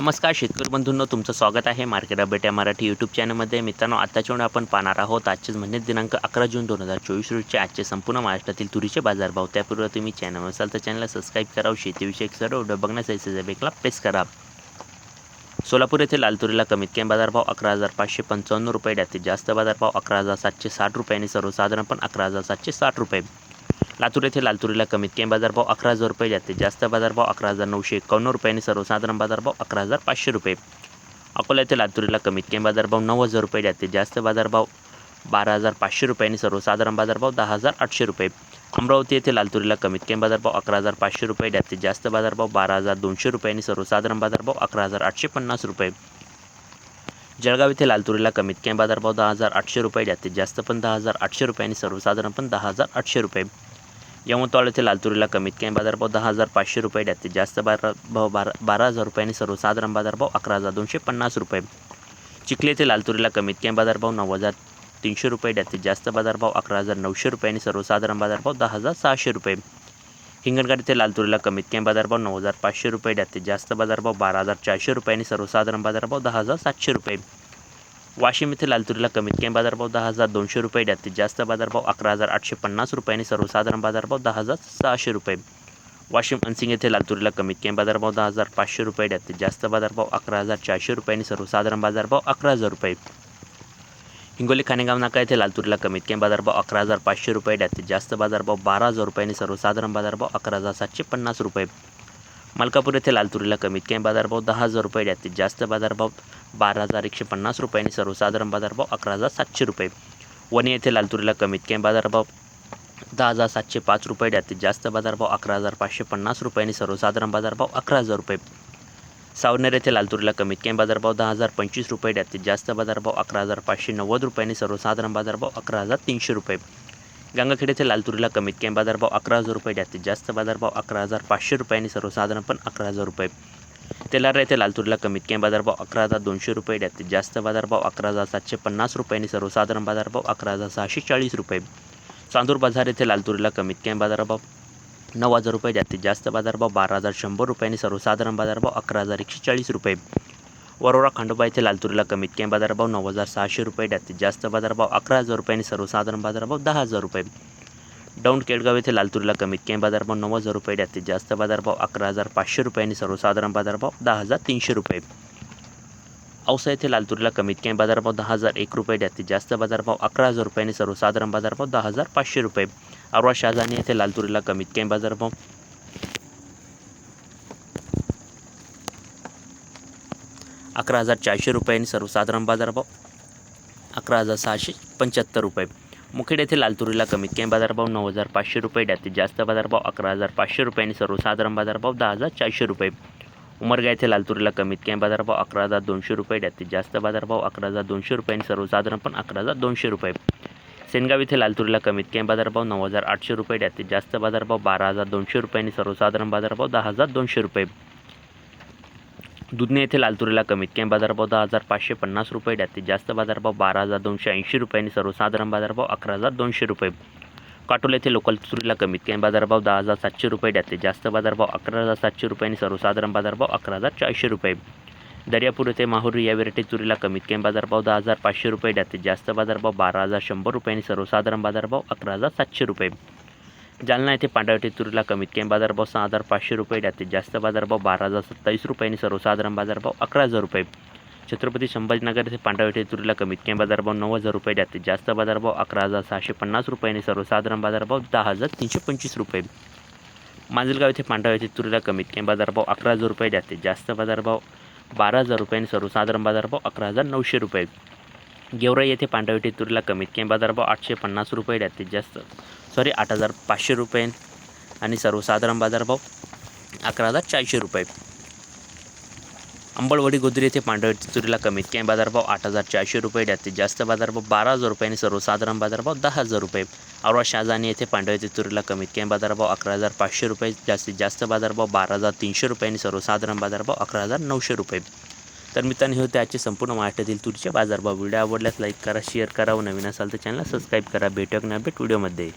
नमस्कार शेतकरी बंधूंनो तुमचं स्वागत आहे मार्केट अपडेट या मराठी यूट्यूब चॅनलमध्ये मित्रांनो आताच्या वेळी आपण पाहणार आहोत आजचेच म्हणजे दिनांक अकरा जून दोन हजार चोवीस रोजचे आजचे संपूर्ण महाराष्ट्रातील तुरीचे बाजारभाव त्यापूर्वी तुम्ही चॅनल असाल तर चॅनलला सबस्क्राईब करा शेतीविषयक सर्व व्हिडिओ बघण्यासाठी बेकला प्रेस करा. सोलापूर येथे लाल तुरीला कमीत कमी बाजारभाव अकरा हजार पाचशे पंचावन्न रुपये जास्तीत जास्त बाजारभाव अकरा हजार सातशे साठ रुपये आणि सर्वसाधारण पण अकरा हजार सातशे साठ रुपये. लातूर येथे लालतुरीला कमीत कमी बाजारभाव अकरा हजार रुपये जास्तीत जास्त बाजारभाव अकरा हजार नऊशे एकावन्न रुपये आणि सर्वसाधारण बाजारभाव अकरा हजार पाचशे रुपये. अकोला येथे लातुरीला कमीत कमी बाजारभाव नऊ हजार रुपये जास्तीत जास्त बाजारभाव बारा हजार पाचशे रुपये आणि सर्वसाधारण बाजारभाव दहा हजार आठशे रुपये. अमरावती येथे लालतुरीला कमीत कमी बाजारभाव अकरा हजार पाचशे रुपये जास्तीत जास्त बाजारभाव बारा हजार दोनशे रुपये आणि सर्वसाधारण बाजारभाव अकरा हजार आठशे पन्नास रुपये. जळगाव येथे लालतुरीला कमीत कमी बाजारभाव दहा हजार आठशे रुपये जास्तीत जास्त पण दहा हजार आठशे रुपये आणि सर्वसाधारण पण दहा हजार आठशे रुपये. यवतमाळ येथे लालतुरीला कमीत कमी बाजारभाव दहा हजार पाचशे रुपये जास्तीत जास्त बाजारभाव बारा बारा हजार रुपये आणि सर्वसाधारण बाजारभाव अकरा हजार दोनशे पन्नास रुपये. चिखले ते लालतुरीला कमीत कमी बाजारभाव नऊ हजार तीनशे रुपये जास्तीत जास्त बाजारभाव अकरा हजार नऊशे रुपये आणि सर्वसाधारण बाजारभाव दहा हजार सहाशे रुपये. हिंगणघाट ते लालतुरीला कमीत कमी बाजारभाव नऊ हजार पाचशे रुपये जास्तीत जास्त बाजारभाव बारा हजार चारशे रुपये आणि सर्वसाधारण बाजारभाव दहा हजार सातशे रुपये. वाशिम येथे लाल तुरीला कमीत कमी बाजारभाव दहा हजार दोनशे रुपये जास्तीत जास्त बाजारभाव अकरा हजार आठशे पन्नास रुपये आणि सर्वसाधारण बाजारभाव दहा हजार सहाशे रुपये. वाशिम अनसिंग येथे लाल तुरीला कमीत कमी बाजारभाव दहा हजार पाचशे रुपये जास्तीत जास्त बाजारभाव अकरा हजार चारशे रुपये आणि सर्वसाधारण बाजारभाव अकरा हजार रुपये. हिंगोली खानेगाव नाका येथे लाल तुरीला कमीत कमी बाजारभाव अकरा हजार पाचशे रुपये जास्तीत जास्त बाजारभाव बारा हजार रुपये आणि सर्वसाधारण बाजारभाव अकरा हजार सातशे पन्नास रुपये. मलकापूर येथे लाल तुरीला कमीत कमी बाजारभाव दहा हजार रुपये जास्तीत जास्त बाजारभाव बारा हजार एकशे पन्नास रुपये आणि सर्वसाधारण बाजारभाव अकरा हजार सातशे रुपये. वणी येथे लालतुरीला कमीत कमी बाजारभाव दहा हजार सातशे पाच रुपये जास्तीत जास्त बाजारभाव अकरा हजार पाचशे पन्नास रुपये आणि सर्वसाधारण बाजारभाव अकरा हजार रुपये. सावनेर येथे लालतुरीला कमीत कमी बाजारभाव दहा हजार पंचवीस रुपये जास्तीत जास्त बाजारभाव अकरा हजार पाचशे नव्वद रुपये आणि सर्वसाधारण बाजारभाव अकरा हजार तीनशे रुपये. गंगाखेड येथे लालतुरीला कमीत कमी बाजारभाव अकरा हजार रुपये जास्तीत जास्त बाजारभाव अकरा हजार पाचशे रुपये आणि सर्वसाधारण पण अकरा हजार रुपये. तेलारा येथे लाल कमीत कमी बाजारभाव अकरा हजार दोनशे रुपये जास्तीत जास्त बाजारभाव अकरा हजार सातशे पन्नास रुपये आणि सर्वसाधारण बाजारभाव अकरा हजार सहाशे चाळीस रुपये. चांदूर बाजार येथे लाल कमीत कमी बाजारभाव नऊ हजार रुपये जास्तीत जास्त बाजारभाव बारा हजार शंभर रुपये आणि सर्वसाधारण बाजारभाव अकरा हजार एकशे चाळीस रुपये. वरोरा खंडोबा येथे लालतुरीला कमीत कमी बाजारभाव नऊ हजार सहाशे रुपये जास्तीत जास्त बाजारभाव अकरा हजार रुपये आणि सर्वसाधारण बाजारभाव दहा हजार रुपये. दौंड केळगाव येथे लाल कमीत कमी बाजारभाव नऊ हजार रुपये जास्तीत जास्त बाजारभाव अकरा हजार पाचशे रुपये आणि सर्वसाधारण बाजारभाव दहा हजार तीनशे रुपये. औसा येथे लालतुरीला कमीत कमी बाजारभाव दहा हजार एक रुपये जास्तीत जास्त बाजारभाव अकरा हजार रुपये आणि सर्वसाधारण बाजारभाव दहा हजार पाचशे रुपये. अरवा शाहजानी येथे लालतुरीला कमीत कमी बाजारभाव अकरा हजार चारशे रुपये आणि सर्वसाधारण बाजारभाव अकरा हजार सहाशे पंच्याहत्तर रुपये. मुखेड येथे लालतुरीला कमीत कमी बाजारभाव नऊ हजार पाचशे रुपये जास्तीत जास्त बाजारभाव अकरा हजार पाचशे रुपये आणि सर्वसाधारण बाजारभाव दहा हजार चारशे रुपये. उमरगा येथे लालतुरीला कमीत कमी बाजारभाव अकरा हजार दोनशे रुपये जास्तीत जास्त बाजारभाव अकरा हजार दोनशे रुपये आणि सर्वसाधारण पण अकरा हजार दोनशे रुपये. सेनगाव येथे लालतुरीला कमीत कमी बाजारभाव नऊ हजार आठशे रुपये जास्तीत जास्त बाजारभाव बारा हजार दोनशे रुपये आणि सर्वसाधारण बाजारभाव दहा हजार दोनशे रुपये. दुधने येथे लाल तुरीला कमीत कमी बाजारभाव दहा हजार पाचशे पन्नास रुपये जास्तीत जास्त बाजारभाव बारा हजार दोनशे ऐंशी रुपये आणि सर्वसाधारण बाजारभाव अकरा हजार दोनशे रुपये. काटोल येथे लोकल तुरीला कमीत कमी बाजारभाव दहा हजार सातशे रुपये जास्तीत जास्त बाजारभाव अकरा हजार सातशे रुपये आणि सर्वसाधारण बाजारभाव अकरा हजार चारशे रुपये. दर्यापूर येथे माहुरी या व्हेरायटी तुरीला कमीत कमी बाजारभाव दहा हजार पाचशे रुपये जास्तीत जास्त बाजारभाव बारा हजार शंभर रुपये आणि सर्वसाधारण बाजारभाव अकरा हजार सातशे रुपये. जालना येथे पांढरवटी तुरीला कमीत कमी बाजारभाव सहा हजार पाचशे रुपये जास्तीत जास्त बाजारभाव बारा हजार सत्तावीस रुपये आणि सर्वसाधारण बाजारभाव अकरा हजार रुपये. छत्रपती संभाजीनगर येथे पांढरवटी तुरीला कमीत कमी बाजारभाव नऊ हजार रुपये जास्तीत जास्त बाजारभाव अकरा हजार सहाशे पन्नास रुपये आणि सर्वसाधारण बाजारभाव दहा हजार तीनशे पंचवीस रुपये. मांजलगाव येथे पांढरवटी तुरीला कमीत कमी बाजारभाव अकरा हजार रुपये जास्तीत जास्त बाजारभाव बारा हजार रुपये आणि सर्वसाधारण बाजारभाव अकरा हजार नऊशे रुपये. गेवराई येथे पांढरवटी तुरीला कमीत कमी बाजारभाव आठशे पन्नास रुपये जास्तीत जास्त सॉरी आठ हजार पाचशे रुपये आणि सर्वसाधारण बाजारभाव अकरा हजार चारशे रुपये. अंबळवडी गोदरी येथे पांढरवटी तुरीला कमीत कमी बाजारभाव आठ हजार चारशे रुपये जास्तीत जास्त बाजारभाव बारा हजार रुपये आणि सर्वसाधारण बाजारभाव दहा हजार रुपये. औरवा शाहजानी येथे पांढरवटी तुरीला कमीत कमी बाजारभाव अकरा हजार पाचशे रुपये जास्तीत जास्त बाजारभाव बारा हजार तीनशे रुपये आणि सर्वसाधारण बाजारभाव अकरा हजार नऊशे रुपये. तर मित्रांनो हे होते आजचे संपूर्ण महाराष्ट्रातील तुरीचे बाजारभाव. व्हिडिओ आवडल्यास लाईक करा शेअर करा व नवीन असाल तर चॅनलला सबस्क्राईब करा. भेटूया भेट व्हिडिओमध्ये.